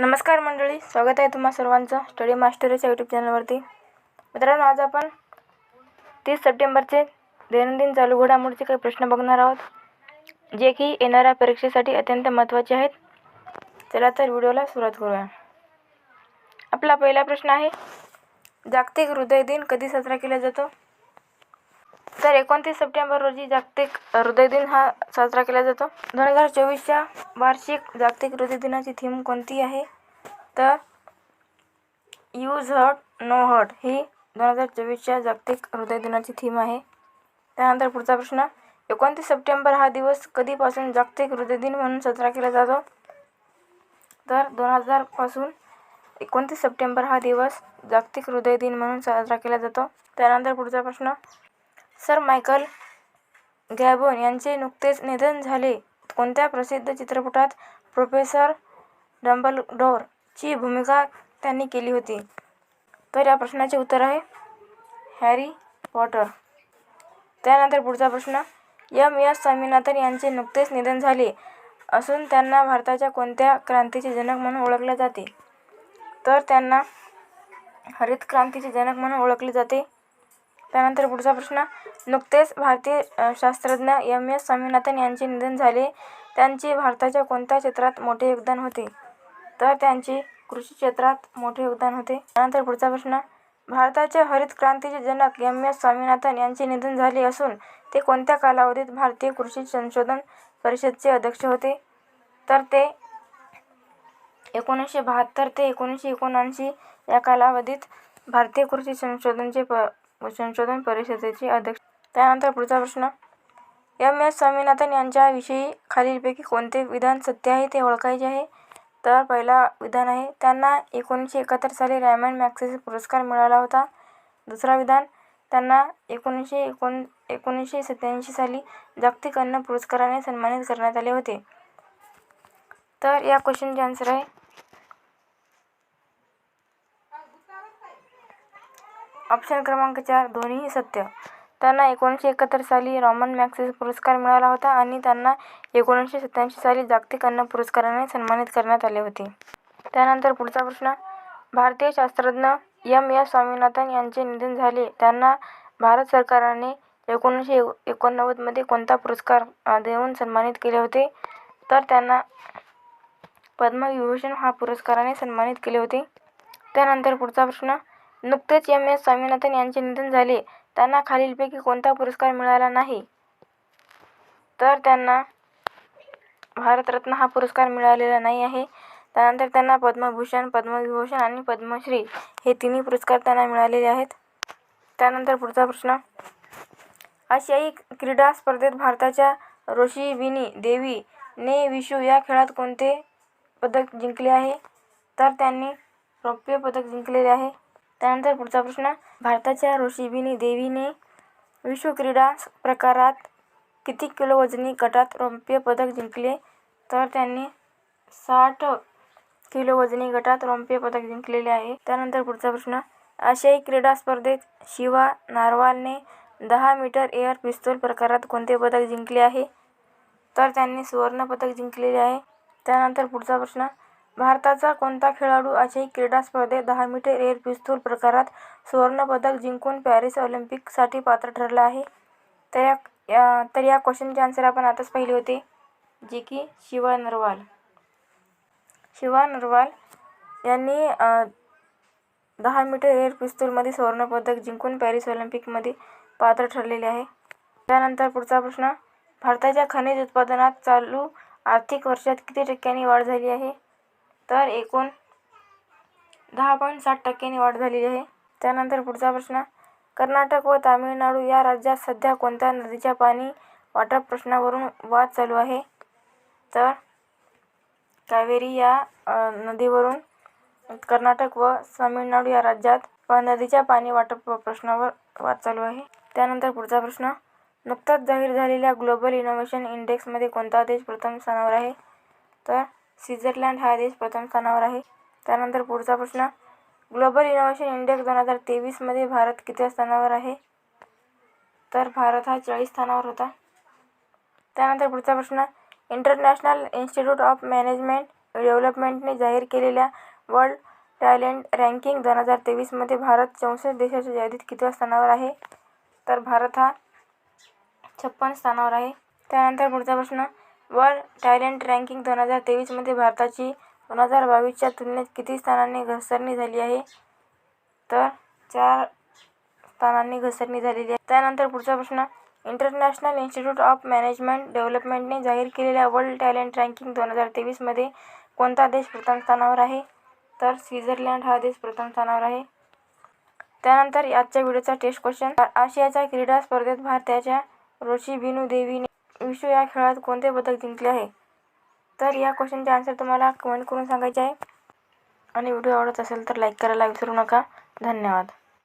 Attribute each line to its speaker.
Speaker 1: नमस्कार मंडळी स्वागत आहे तुम्हा सर्वांचं स्टडी मास्टरच्या यूट्यूब चॅनलवरती मित्रांनो आज आपण तीस सप्टेंबरचे दैनंदिन चालू घडामोडीचे काही प्रश्न बघणार आहोत जे की येणाऱ्या परीक्षेसाठी अत्यंत महत्त्वाचे आहेत. चला तर व्हिडिओला सुरुवात करूया. आपला पहिला प्रश्न आहे जागतिक हृदय दिन कधी साजरा केला जातो? तर एकोणतीस सप्टेंबर रोजी जागतिक हृदय दिन हा साजरा केला जातो. दोन हजार चोवीसच्या वार्षिक जागतिक हृदय दिनाची थीम कोणती आहे? तर यूज हर्ट नो हर्ट ही दोन हजार चोवीसच्या जागतिक हृदय दिनाची थीम आहे. त्यानंतर पुढचा प्रश्न एकोणतीस सप्टेंबर हा दिवस कधीपासून जागतिक हृदय दिन म्हणून साजरा केला जातो? तर दोन हजारपासून एकोणतीस सप्टेंबर हा दिवस जागतिक हृदय दिन म्हणून साजरा केला जातो. त्यानंतर पुढचा प्रश्न सर मायकल गॅबोन यांचे नुकतेच निधन झाले. कोणत्या प्रसिद्ध चित्रपटात प्रोफेसर डंबलडोरची भूमिका त्यांनी केली होती? तर या प्रश्नाचे उत्तर आहे हॅरी पॉटर. त्यानंतर पुढचा प्रश्न एम एस स्वामीनाथन यांचे नुकतेच निधन झाले असून त्यांना भारताच्या कोणत्या क्रांतीचे जनक म्हणून ओळखले जाते? तर त्यांना हरित क्रांतीचे जनक म्हणून ओळखले जाते त्यानंतर पुढचा प्रश्न नुकतेच भारतीय शास्त्रज्ञ एम. एस. स्वामीनाथन यांचे निधन झाले. त्यांचे भारताच्या कोणत्या क्षेत्रात मोठे योगदान होते? तर त्यांचे कृषी क्षेत्रात मोठे योगदान होते. त्यानंतर पुढचा प्रश्न भारताच्या हरित क्रांतीचे जनक एम. एस. स्वामीनाथन यांचे निधन झाले असून ते कोणत्या कालावधीत भारतीय कृषी संशोधन परिषदचे अध्यक्ष होते? तर ते एकोणीसशे बहात्तर ते एकोणीसशे एकोणऐंशी या कालावधीत भारतीय कृषी संशोधनचे प संशोधन परिषदेचे अध्यक्ष. त्यानंतर पुढचा प्रश्न. एम. एस. स्वामीनाथन यांच्याविषयी खालीलपैकी कोणते विधान सत्य आहे ते ओळखायचे आहे? तर पहिला विधान आहे त्यांना एकोणीसशे एकाहत्तर साली रॅमन मॅक्सेस पुरस्कार मिळाला होता. दुसरा विधान त्यांना एकोणीसशे एकोण एकोणीसशे सत्याऐंशी साली जागतिक अन्न पुरस्काराने सन्मानित करण्यात आले होते. तर या क्वेश्चनचे आन्सर आहे ऑप्शन क्रमांक चार दोन्हीही सत्य. त्यांना एकोणीसशे एकाहत्तर साली रॉमन मॅक्सेस पुरस्कार मिळाला होता आणि त्यांना एकोणीसशे सत्त्याऐंशी साली जागतिक अन्न पुरस्काराने सन्मानित करण्यात आले होते. त्यानंतर पुढचा प्रश्न. भारतीय शास्त्रज्ञ एम एस स्वामीनाथन यांचे निधन झाले. त्यांना भारत सरकारने एकोणीसशे एकोणनव्वदमध्ये कोणता पुरस्कार देऊन सन्मानित केले होते? तर त्यांना पद्मविभूषण हा पुरस्काराने सन्मानित केले होते. त्यानंतर पुढचा प्रश्न. नुकतेच एम एस स्वामीनाथन यांचे निधन झाले. त्यांना खालीलपैकी कोणता पुरस्कार मिळाला नाही? तर त्यांना भारतरत्न हा पुरस्कार मिळालेला नाही आहे. त्यानंतर त्यांना पद्मभूषण पद्मविभूषण आणि पद्मश्री हे तिन्ही पुरस्कार त्यांना मिळालेले आहेत. त्यानंतर पुढचा प्रश्न. आशियाई क्रीडा स्पर्धेत भारताच्या ऋषीविनी देवी ने विशू या खेळात कोणते पदक जिंकले आहे? तर त्यांनी रौप्य पदक जिंकलेले आहे. त्यानंतर पुढचा प्रश्न भारताच्या रोशिबिनी देवीने विश्व क्रीडा प्रकारात किती किलो वजनी गटात रौप्य पदक जिंकले? तर त्यांनी साठ किलो वजनी गटात रौप्य पदक जिंकलेले आहे. त्यानंतर पुढचा प्रश्न आशियाई क्रीडा स्पर्धेत शिवा नारवालने दहा मीटर एअर पिस्तूल प्रकारात कोणते पदक जिंकले आहे? तर त्यांनी सुवर्णपदक जिंकलेले आहे. त्यानंतर पुढचा प्रश्न भारताचा कोणता खेळाडू आशियाई क्रीडा स्पर्धेत दहा मीटर एअर पिस्तूल प्रकारात सुवर्णपदक जिंकून पॅरिस ऑलिम्पिकसाठी पात्र ठरला आहे? तर या तर या क्वेश्चनचे आन्सर आपण आताच पाहिले होते जे की शिवा नरवाल. शिवा नरवाल यांनी दहा मीटर एअर पिस्तूलमध्ये सुवर्णपदक जिंकून पॅरिस ऑलिम्पिकमध्ये पात्र ठरलेले आहे. त्यानंतर पुढचा प्रश्न भारताच्या खनिज उत्पादनात चालू आर्थिक वर्षात किती टक्क्यांनी वाढ झाली आहे? तर एकूण दहा पॉईंट साठ टक्क्यांनी वाढ झालेली आहे. त्यानंतर पुढचा प्रश्न कर्नाटक व तामिळनाडू या राज्यात सध्या कोणत्या नदीच्या पाणी वाटप प्रश्नावरून वाद चालू आहे? तर कावेरी या नदीवरून कर्नाटक व तामिळनाडू या राज्यात नदीच्या पाणी वाटप प्रश्नावर वाद चालू आहे. त्यानंतर पुढचा प्रश्न नुकताच जाहीर झालेल्या ग्लोबल इनोव्हेशन इंडेक्समध्ये कोणता देश प्रथम स्थानावर आहे? तर स्वित्झर्लंड हा देश प्रथम स्थानावर आहे. त्यानंतर पुढचा प्रश्न ग्लोबल इनोव्हेशन इंडेक्स दोन हजार तेवीसमध्ये भारत कितव्या स्थानावर आहे? तर भारत हा चाळीस स्थानावर होता. त्यानंतर पुढचा प्रश्न इंटरनॅशनल इन्स्टिट्यूट ऑफ मॅनेजमेंट डेव्हलपमेंटने जाहीर केलेल्या वर्ल्ड टॅलेंट रँकिंग दोन हजार तेवीसमध्ये भारत चौसष्ट देशाच्या यादीत कितव्या स्थानावर आहे? तर भारत हा छप्पन स्थानावर आहे. त्यानंतर पुढचा प्रश्न वर्ल्ड टॅलेंट रँकिंग दोन हजार तेवीसमध्ये भारताची दोन हजार बावीसच्या तुलनेत किती स्थानांनी घसरणी झाली आहे? तर चार स्थानांनी घसरणी झालेली आहे. त्यानंतर पुढचा प्रश्न इंटरनॅशनल इन्स्टिट्यूट ऑफ मॅनेजमेंट डेव्हलपमेंटने जाहीर केलेल्या वर्ल्ड टॅलेंट रँकिंग दोन हजार तेवीसमध्ये कोणता देश प्रथम स्थानावर आहे? तर स्वित्झर्लंड हा देश प्रथम स्थानावर आहे. त्यानंतर आजच्या व्हिडिओचा टेस्ट क्वेश्चन आशियाच्या क्रीडा स्पर्धेत भारताच्या रोशी बिनू देवीने विश्व या खेळात कोणते पदक जिंकले आहे? तर या क्वेश्चनचे आन्सर तुम्हाला कमेंट करून सांगायचे आहे. आणि व्हिडिओ आवडत असेल तर लाईक करायला विसरू नका. धन्यवाद.